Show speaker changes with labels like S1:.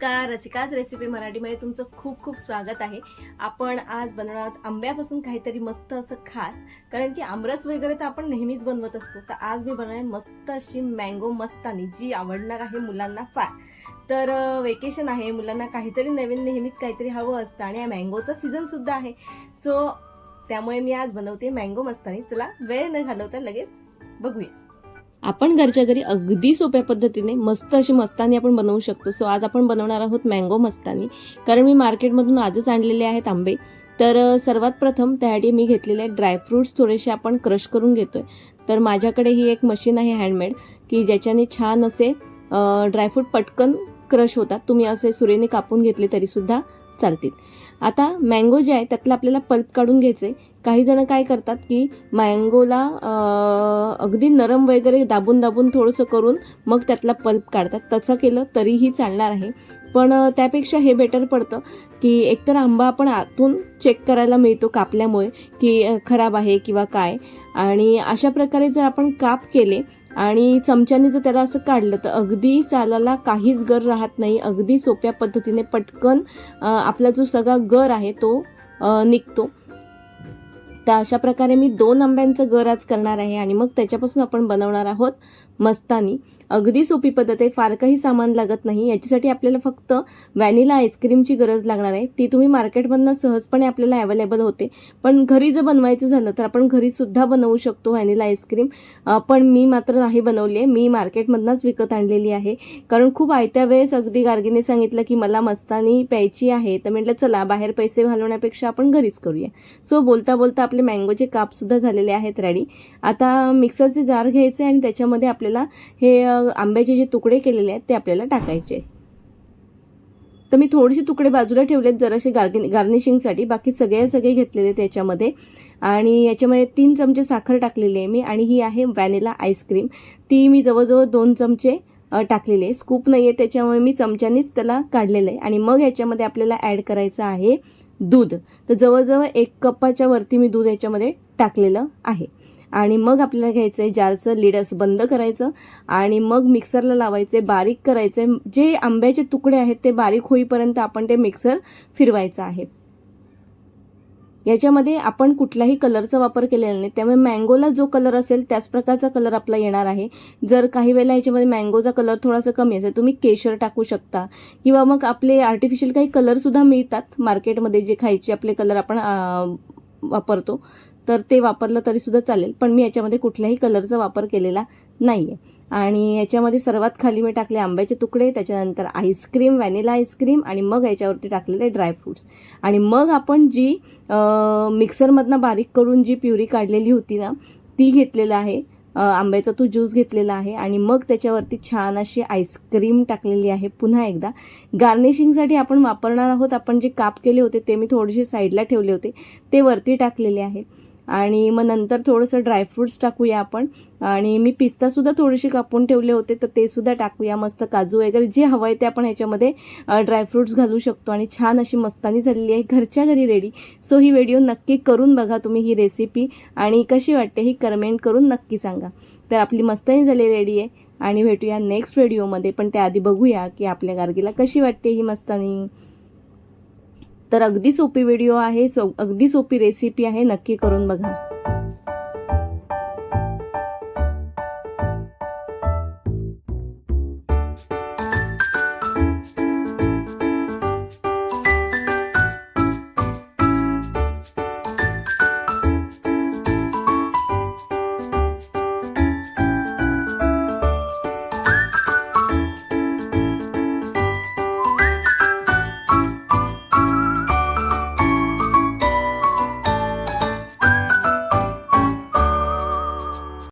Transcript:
S1: नमस्कार रसिकाच रेसिपी मराठीमध्ये तुमचं खूप खूप स्वागत आहे. आपण आज बनवणार आहोत आंब्यापासून काहीतरी मस्त असं खास कारण की आमरस वगैरे तर आपण नेहमीच बनवत असतो. तर आज मी बनवणार मस्त अशी मँगो मस्तानी जी आवडणार आहे मुलांना फार. तर वेकेशन आहे मुलांना काहीतरी नवीन नेहमीच काहीतरी हवं असतं आणि या मँगोचा सीझनसुद्धा आहे. सो त्यामुळे मी आज बनवते मँगो मस्तानी. चला वेळ न घालवता लगेच बघूया. आपण घरच्या घरी अगदी सोप्या पद्धतीने मस्त अशी मस्तानी आपण बनवू शकतो. सो आज आपण बनवणार आहोत मँगो मस्तानी. कारण मी मार्केटमधून आजच आणलेले आहेत आंबे. तर सर्वात प्रथम त्यासाठी मी घेतलेले ड्रायफ्रूट्स थोडेसे आपण क्रश करून घेतोय. तर माझ्याकडे ही एक मशीन आहे हँडमेड की ज्याच्याने छान असे ड्रायफ्रूट पटकन क्रश होतात. तुम्ही असे सुरेने कापून घेतले तरीसुद्धा चालतील. आता मँगो जे आहे त्यातलं आपल्याला पल्प काढून घ्यायचे काही जण काय करतात की मँगोला अगदी नरम वगैरे दाबून दाबून थोडंसं करून मग त्यातला पल्प काढतात. तसं केलं तरीही चालणार आहे. पण त्यापेक्षा हे बेटर पडतं की एकतर आंबा आपण आतून चेक करायला मिळतो कापल्यामुळे की खराब आहे किंवा काय. आणि अशा प्रकारे जर आपण काप केले आणि चमच्याने जर त्याला असं काढलं तर अगदी सालाला काहीच गर राहत नाही. अगदी सोप्या पद्धतीने पटकन आपला जो सगळा गर आहे तो निघतो. तर अशा प्रकारे मी दोन आंब्यांचं गर आज करणार आहे आणि मग त्याच्यापासून आपण बनवणार आहोत मस्तानी. अगदी सोपी पद्धत आहे. फार काही सामान लागत नाही. याच्यासाठी आपल्याला फक्त व्हॅनिला आईस्क्रीमची गरज लागणार आहे. ती तुम्ही मार्केटमधनं सहजपणे आपल्याला अवेलेबल होते. पण घरी जर बनवायचं झालं तर आपण घरीसुद्धा बनवू शकतो व्हॅनिला आईस्क्रीम. पण मी मात्र नाही बनवली आहे. मी मार्केटमधनंच विकत आणलेली आहे. कारण खूप आयत्या वेळेस अगदी गार्गीने सांगितलं की मला मस्तानी प्यायची आहे. तर म्हटलं चला बाहेर पैसे घालवण्यापेक्षा आपण घरीच करूया. सो बोलता बोलता आपले मँगोचे कापसुद्धा झालेले आहेत रेडी आता मिक्सरचे जार घ्यायचे आणि त्याच्यामध्ये आपल्याला हे आंब्याचे जे तुकडे केलेले आहेत ते आपल्याला टाकायचे तर मी थोडेसे तुकडे बाजूला ठेवलेत जरासे गार्गि गार्निशिंगसाठी. बाकी सगळे सगळे घेतलेले त्याच्यामध्ये आणि याच्यामध्ये तीन चमचे साखर टाकलेली आहे मी. आणि ही आहे व्हॅनिला आईस्क्रीम ती मी जवळजवळ दोन चमचे टाकलेले आहे. स्कूप नाही आहे त्याच्यामुळे मी चमच्यानीच त्याला काढलेलं आहे. आणि मग याच्यामध्ये आपल्याला ॲड करायचं आहे दूध. तर जवळजवळ एक कपाच्या वरती मी दूध याच्यामध्ये टाकलेलं आहे. आणि मग आपल्याला घ्यायचं आहे जारचं लिडस बंद करायचं आणि मग मिक्सरला लावायचे बारीक करायचे जे आंब्याचे तुकडे आहेत ते बारीक होईपर्यंत आपण ते मिक्सर फिरवायचं आहे. याच्यामध्ये आपण कुठल्याही कलरचा वापर केलेला नाही. त्यामुळे मँगोला जो कलर असेल त्याच प्रकारचा कलर आपला येणार आहे. जर काही वेळेला याच्यामध्ये मँगोचा कलर थोडासा कमी असेल तुम्ही केशर टाकू शकता. किंवा मग आपले आर्टिफिशियल काही कलरसुद्धा मिळतात मार्केटमध्ये जे खायचे आपले कलर आपण वापरतो. तर ते वापरलं तरीसुद्धा चालेल पण मी याच्यामध्ये कुठल्याही कलरचा वापर केलेला नाही आहे आणि याच्यामध्ये सर्वात खाली मी टाकले आंब्याचे तुकडे त्याच्यानंतर आईस्क्रीम व्हॅनिला आईस्क्रीम आणि मग याच्यावरती टाकलेले ड्रायफ्रूट्स आणि मग आपण जी मिक्सरमधनं बारीक करून जी प्युरी काढलेली होती ना ती घेतलेलं आहे. आंब्याचा तो ज्यूस घेतलेला आहे आणि मग त्याच्यावरती छान अशी आईस्क्रीम टाकलेली आहे पुन्हा एकदा. गार्निशिंगसाठी आपण वापरणार आहोत आपण जे काप केले होते ते मी थोडेसे साईडला ठेवले होते ते वरती टाकलेले आहे. आणि मग नंतर थोडंसं ड्रायफ्रूट्स टाकूया आपण. आणि मी पिस्तासुद्धा थोडेसे कापून ठेवले होते तर ते सुद्धा टाकूया मस्त. काजू वगैरे जे हवं आहे ते आपण ह्याच्यामध्ये ड्रायफ्रूट्स घालू शकतो. आणि छान अशी मस्तानी झालेली आहे घरच्या घरी रेडी सो ही व्हिडिओ नक्की करून बघा तुम्ही ही रेसिपी आणि कशी वाटते ही कमेंट करून नक्की सांगा. तर आपली मस्तानी झाली रेडी आहे. आणि भेटूया नेक्स्ट व्हिडिओमध्ये पण त्याआधी बघूया की आपल्या गार्गीला कशी वाटते ही मस्तानी. तर अगदी सोपी व्हिडिओ आहे सो अगदी सोपी रेसिपी आहे नक्की करून बघा.